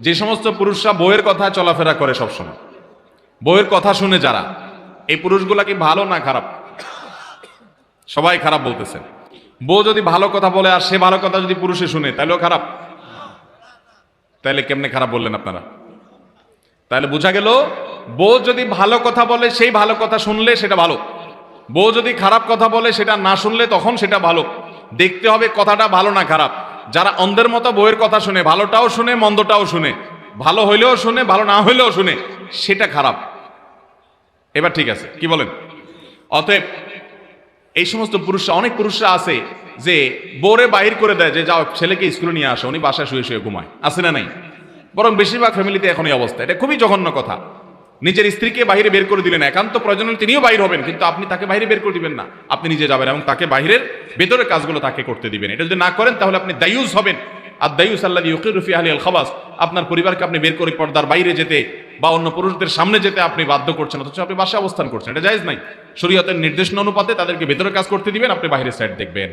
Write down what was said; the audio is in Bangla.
যে সমস্ত পুরুষরা বইয়ের কথা চলাফেরা করে সবসময়। বইয়ের কথা শুনে যারা, এই পুরুষগুলা কি ভালো না খারাপ? সবাই খারাপ বলতেছেন বউ যদি ভালো কথা বলে আর সে ভালো কথা যদি পুরুষে শুনে তাহলেও খারাপ। তাহলে কেমনে খারাপ বললেন আপনারা? তাহলে বোঝা গেল, বউ যদি ভালো কথা বলে, সেই ভালো কথা শুনলে সেটা ভালো। বউ যদি খারাপ কথা বলে, সেটা না শুনলে তখন সেটা ভালো। দেখতে হবে কথাটা ভালো না খারাপ। যারা অন্ধের মতো বইয়ের কথা শুনে, ভালোটাও শুনে, মন্দটাও শুনে, ভালো হইলেও শুনে, ভালো না হইলেও শুনে, সেটা খারাপ। এবার ঠিক আছে, কি বলেন? অতএব এই সমস্ত পুরুষরা, অনেক পুরুষরা আছে যে বোরে বাহির করে দেয়, যে যাও ছেলেকে স্কুলে নিয়ে আসো, উনি বাসায় শুয়ে শুয়ে ঘুমায়। আছে না নাই? বরং বেশিরভাগ ফ্যামিলিতে এখন এই অবস্থা, এটা খুবই জঘন্য কথা। নিজের স্ত্রীকে বাইরে বের করে দিলেন। একান্ত প্রয়োজন তিনিও বাইর হবেন, কিন্তু আপনি তাকে বাইরে বের করে দিবেন না। আপনি নিজে যাবেন এবং তাকে বাইরের ভেতরের কাজগুলো তাকে করতে দিবেন। এটা যদি না করেন, তাহলে আপনি দায়ুস হবেন। আর দায়ুস আল্লাহ ইউকিরুফি আলী আল খাবাস, আপনার পরিবারকে আপনি বের করে পর্দার বাইরে যেতে বা অন্য পুরুষদের সামনে যেতে আপনি বাধ্য করছেন, অথচ আপনি বাসায় অবস্থান করছেন। এটা জায়েজ নাই। শরীয়তের নির্দেশনা অনুপাতে তাদেরকে ভেতরে কাজ করতে দিবেন, আপনি বাইরের সাইড দেখবেন।